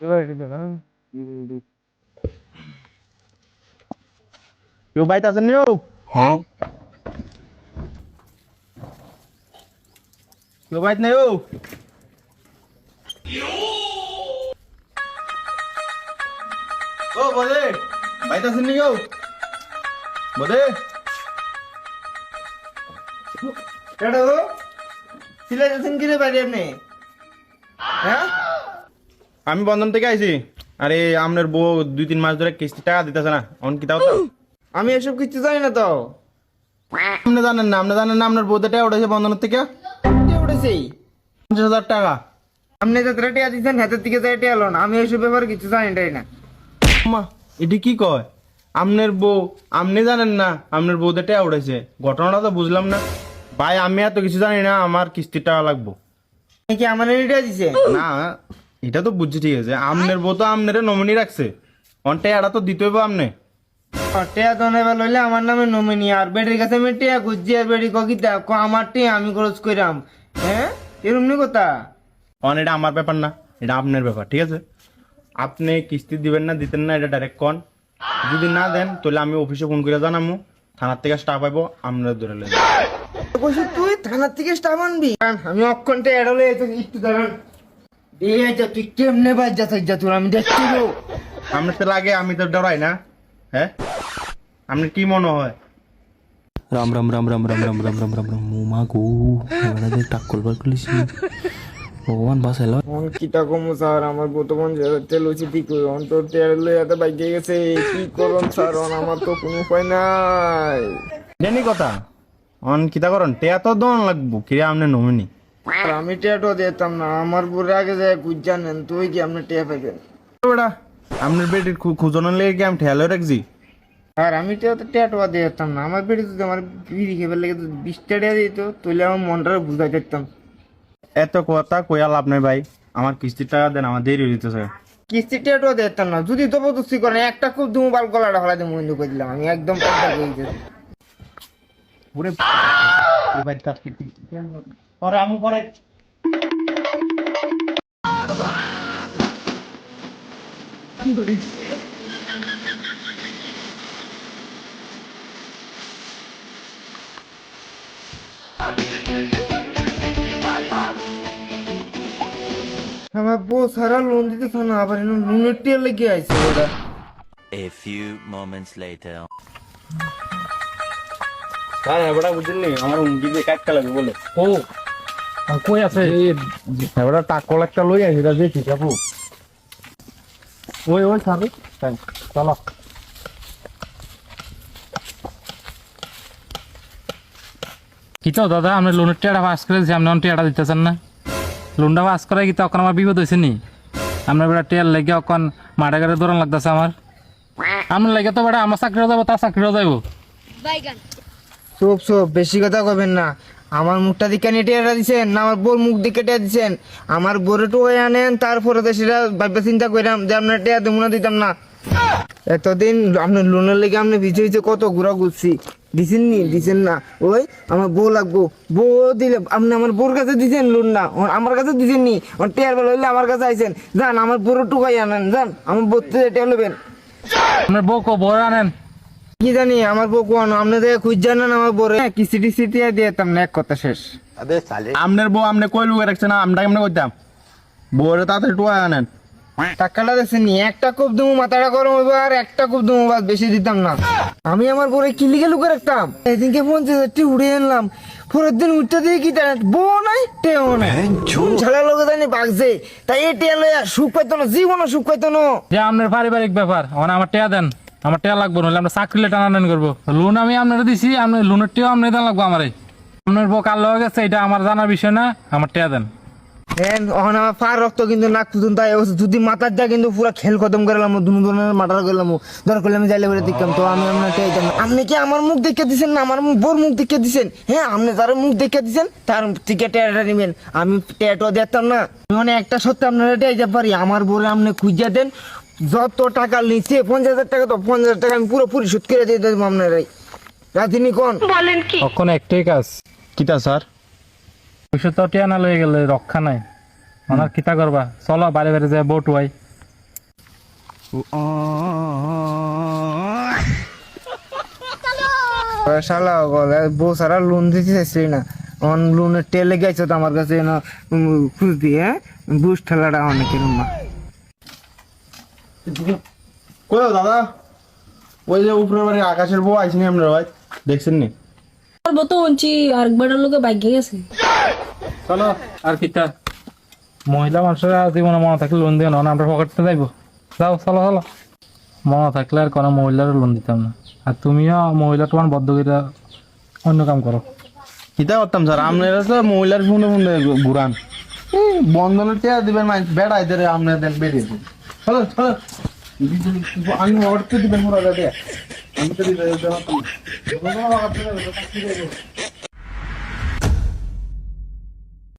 কেউ বাইতে আছেন কেউ কেউ বাইতে নেই ও ও বদে বাইতে আছেন নি কেউ বদে কেডো সিলাই যাচ্ছেন কি রে বাইরে আপনি হ্যাঁ আমি বন্ধন থেকে আইছি। আরে আপনার বউ দুই তিন মাস ধরে কিস্তি টাকা দিতেছে না। অন কি তাও তো? আমি এসব কিছু জানি না তো। আপনি জানেন না আপনি জানেন না আপনার বউতে টাকা উঠেছে বন্ধন থেকে? উঠেছি? পঞ্চাশ হাজার টাকা। আপনি যাত্রা টিয়া দিচ্ছেন হাতের দিকে যাই টিয়া লোন। আমি এসব ব্যাপারে কিছু জানি টাই না। মা এটি কি কয়? আপনার বউ আপনি জানেন না আপনার বউতে টাকা উঠেছে ঘটনাটা তো বুঝলাম না। ভাই আমি এত কিছু জানি না আমার কিস্তির টাকা লাগবো। কি আমার টিয়া দিছে না এটা তো বুঝছি ঠিক আছে। আপনার বউ তো আপনার নমিনি রাখছে। অন টাকাটা তো দিতে হইব আপনি টিয়া তো নেবে লইলে আমার নামে নমিনি আর বেটির কাছে আমি টিয়া খুঁজছি আর বেটি ককিতা ক আমার টিয়া আমি খরচ কইরাম। হ্যাঁ? এরম নি কথা? অন এটা আমার ব্যাপার না এটা আপনার ব্যাপার ঠিক আছে? আপনি কিস্তি দিবেন না দিতেন না এটা ডাইরেক্ট কন? যদি না দেন তাহলে আমি অফিসে ফোন করে জানামু থানার থেকে স্টাফ আইব আমরা ধরে লেন তুই থানার থেকে স্টাফ আনবি? আমি অক্ষণ টিয়া লই একটু দাঁড়ান। এই যা তুই কেমনে বাজ যা যা তোর আমি দেখছি তো আপনার তো লাগে আমি তো ডরাই না হ্যাঁ আপনার কি মনে হয় রাম রাম রাম রাম রাম রাম রাম রাম রাম মা গো ভগবান অন কিটা কমো স্যার আমার বর্তমান তেল হচ্ছে ঠিক অন তোর তেল বাইকে গেছে কি করুন স্যার অন আমার তো কোনো উপায় নাই জানি কথা অন কিতা করন টেয়া তো দন লাগবো কিরে আপনি নমিনি আর আমি টেটো দিতাম না আমার বুড়ে আগে যায় নেন তুই কি আপনি টিয়া পাইবেন আপনার বেটির খুঁজনের লেগে কি আমি ঠেয়ালে রাখছি? আর আমি তো দিতাম না আমার বেটি যদি আমার বিড়ি লেগে বিশ টাকা দিত তাহলে আমার মনটা বুঝাই দিতাম। এত কথা কইয়া লাভ নাই ভাই আমার কিস্তির টাকা দেন আমার দেরি যেতেছে। কিস্তি টেটো দিতাম না যদি জবরদস্তি করেন একটা খুব দুমু বাল গলাটা ফেলা দিয়ে বন্ধ করে দিলাম আমি একদম পয়সা করে দিতেছি পুরে আমি পরে আমার বউ সারা লোন দিতেছে না আবার লোনের টিয়া লেগে আইছে ওরা। A few moments later. Sir এবারটা বুঝলি? আমার উঙ্গি দিয়ে কাটতে লাগবে বলে। ও কই আছে? টাকল একটা লই আসি এটা দেখি যাব ওই ওই সারে চলো। কি তো দাদা আপনি লোনের টিয়াটা পাস আপনি টিয়াটা দিতেছেন না। লোনটা পাস করে কি তখন আমার বিপদ হয়েছে নি? আপনার বেটা টিয়ার লেগে অকন মাঠে ঘাটে দৌড়ান লাগতেছে আমার। আপনার লেগে তো বেটা আমার চাকরিও যাব তার চাকরিও যাব সব সব বেশি কথা কবেন না। আমার মুখটা দিকে নিয়ে টিয়াটা দিছেন, না আমার বোর মুখ দিকে টিয়া দিছেন? আমার বোরে টুয়ে আনেন, তারপরে তো সেটা ভাববে চিন্তা করিলাম যে আপনার টিয়া দেবো না, দিতাম না। এতদিন আপনার লোনের লেগে আপনি পিছিয়ে পিছিয়ে কত ঘুরা ঘুরছি। দিছেন নি? দিছেন না। ওই আমার বউ লাগবো। বউ দিলে আপনি আমার বোর কাছে দিছেন লোন না? আমার কাছে দিছেন নি? টিয়ার বেলা হইলে আমার কাছে আইছেন। যান, আমার বোরো টুকাই আনেন, যান। আমার বোর থেকে টিয়া নেবেন আপনার বউ কো বড় আনেন। কি জানি আমার বউ কোন আপনি দেখে খুঁজ জানেন আমার বউরে? কিস্তি টিস্তি দিয়ে দিতাম না এক কথা শেষ। আপনার বউ আপনি কই লুকে রাখছে না আমরা কেমনে করতাম বউরে তাড়াতাড়ি টুয়া আনেন। টাকাটা দেখছেন একটা কূপ দুমু মাথাটা গরম হইবে আর একটা কূপ দুমু বাদ বেশি দিতাম না। আমি আমার বউরে কিলিকে লুকে রাখতাম? এদিনকে পঞ্চাশ হাজারটি উড়ে আনলাম। পরের দিন উঠতে দিয়ে কি জানেন বউ নাই টেও নাই। ছেলে লোকে জানি বাগছে। তাই এই টেয়া লইয়া সুখ পাইতো না জীবনও সুখ পাইতো না। যে আপনার পারিবারিক ব্যাপার মানে আমার টিয়া দেন। আমার টিয়া লাগবো নাহলে আমরা চাকরিলে টানাটানি করব। লোন আমি আপনারা দিছি আপনার লোনের টিয়াও আপনি দেন লাগবো আমারই আপনার বউ কাল গেছে, এটা আমার জানার বিষয় না, আমার টিয়া দেন। আমার রক্ত কিন্তু মাথার খেল করলাম করলাম তো আমি। আপনি কি আমার মুখ দেখে না? আমার বোর মুখ দেখে দিছেন? হ্যাঁ আপনি যার মুখ দেখে তার থেকে আমি দেখতাম না। মানে একটা সত্যি আপনারা পারি, আমার বোরে আপনি খুঁজে দেন যত টাকা নিচে পঞ্চাশ হাজার টাকা তো পঞ্চাশ হাজার টাকা আমি পুরো পরিশোধ করে দিয়ে দেবো আপনারাই রাধিনী কোন? তখন একটাই কাজ। কিতা স্যার? পয়সা তো টিয়া না লয়ে গেলে রক্ষা নাই। ওনার কিতা করবা? চলো বাড়ি বাড়ি যায় বোট ওয়াই। শালা গলে বউ সারা লোন দিতে চাইছিলি না। অন লোনের টেলে গেছো তো আমার কাছে না খুঁজ দিয়ে বুস ঠেলাটা অনেকের মা। কই দাদা? ওই যে উপরের বাড়ির আকাশের বউ আইসিনি আপনার ভাই দেখছেন নি? করব তো উঞ্চি আরেকবার লোকে বাইকে গেছে। চলো আর কিটা মহিলা মানুষের জীবনে মনে থাকলে লোন দিও না আমরা পকেটতে যাইবো। যাও চলো চলো। মনে থাকলে আর কোনো মহিলার লোন দিতাম না। আর তুমিও মহিলা তোমার বদ্ধ করে অন্য কাম করো। কিতা করতাম স্যার? আপনারা তো মহিলার ফোনে ফোনে ঘুরান। এই বন্ধনের টেয়া দিবেন বেড়াই ধরে আপনার দেন বেরিয়ে দিন চলো চলো আমি অর্থ দিবেন পুরো আমি তো দিবেন